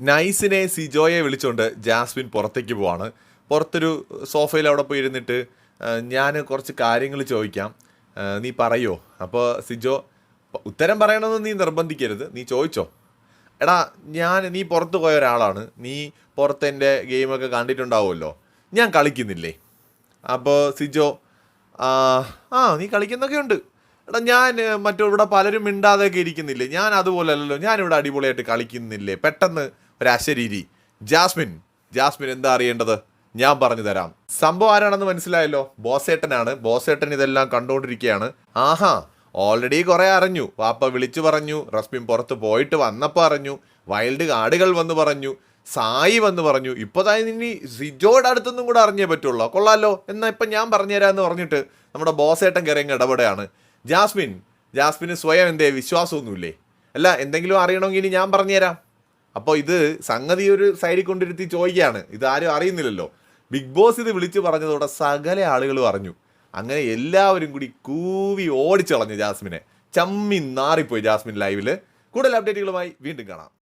നൈസിനെ സിജോയെ വിളിച്ചുകൊണ്ട് ജാസ്മിൻ പുറത്തേക്ക് പോവാണ്. പുറത്തൊരു സോഫയിൽ അവിടെ പോയി ഇരുന്നിട്ട് ഞാൻ കുറച്ച് കാര്യങ്ങൾ ചോദിക്കാം. നീ പറയോ? അപ്പോൾ സിജോ ഉത്തരം പറയണമെന്ന് നീ നിർബന്ധിക്കരുത്. നീ ചോദിച്ചോ. എടാ ഞാൻ നീ പുറത്ത് പോയ ഒരാളാണ്. നീ പുറത്ത് എന്റെ ഗെയിമൊക്കെ കണ്ടിട്ടുണ്ടാവുമല്ലോ. ഞാൻ കളിക്കുന്നില്ലേ? അപ്പോൾ സിജോ ആ നീ കളിക്കുന്നൊക്കെ ഉണ്ട്. എടാ ഞാൻ മറ്റു ഇവിടെ പലരും മിണ്ടാതെയൊക്കെ ഇരിക്കുന്നില്ലേ? ഞാൻ അതുപോലല്ലല്ലോ. ഞാനിവിടെ അടിപൊളിയായിട്ട് കളിക്കുന്നില്ലേ? പെട്ടെന്ന് ഒരു അശരീരി ജാസ്മിൻ ജാസ്മിൻ എന്താ അറിയേണ്ടത്? ഞാൻ പറഞ്ഞു തരാം. സംഭവം ആരാണെന്ന് മനസ്സിലായല്ലോ? ബോസേട്ടനാണ്. ബോസേട്ടൻ ഇതെല്ലാം കണ്ടുകൊണ്ടിരിക്കുകയാണ്. ആഹാ ഓൾറെഡി കുറേ അറിഞ്ഞു. വാപ്പ വിളിച്ചു പറഞ്ഞു. റസ്മിൻ പുറത്ത് പോയിട്ട് വന്നപ്പോൾ അറിഞ്ഞു. വൈൽഡ് കാർഡുകൾ വന്ന് പറഞ്ഞു. സായി വന്ന് പറഞ്ഞു. ഇപ്പൊ തന്നെ ഇനി സിജോയുടെ അടുത്തൊന്നും കൂടെ അറിഞ്ഞേ പറ്റുള്ളൂ. കൊള്ളാലോ. എന്നാ ഇപ്പൊ ഞാൻ പറഞ്ഞുതരാന്ന് പറഞ്ഞിട്ട് നമ്മുടെ ബോസേട്ടൻ കയറിയ അങ്ങ് ഇടപെടുകയാണ്. ജാസ്മിൻ ജാസ്മിന് സ്വയം എന്തേ വിശ്വാസമൊന്നുമില്ലേ? അല്ല എന്തെങ്കിലും അറിയണമെങ്കിൽ ഇനി ഞാൻ പറഞ്ഞുതരാം. അപ്പോൾ ഇത് സംഗതി ഒരു സൈഡിൽ കൊണ്ടിരുത്തി ചോദിക്കുകയാണ്. ഇത് ആരും അറിയുന്നില്ലല്ലോ. ബിഗ് ബോസ് ഇത് വിളിച്ചു പറഞ്ഞതോടെ സകല ആളുകളും അറിഞ്ഞു. അങ്ങനെ എല്ലാവരും കൂടി കൂവി ഓടിച്ചളഞ്ഞു ജാസ്മിനെ. ചമ്മി നാറിപ്പോയി ജാസ്മിൻ ലൈവിൽ കൂടുതൽ അപ്ഡേറ്റുകളുമായി വീണ്ടും കാണാം.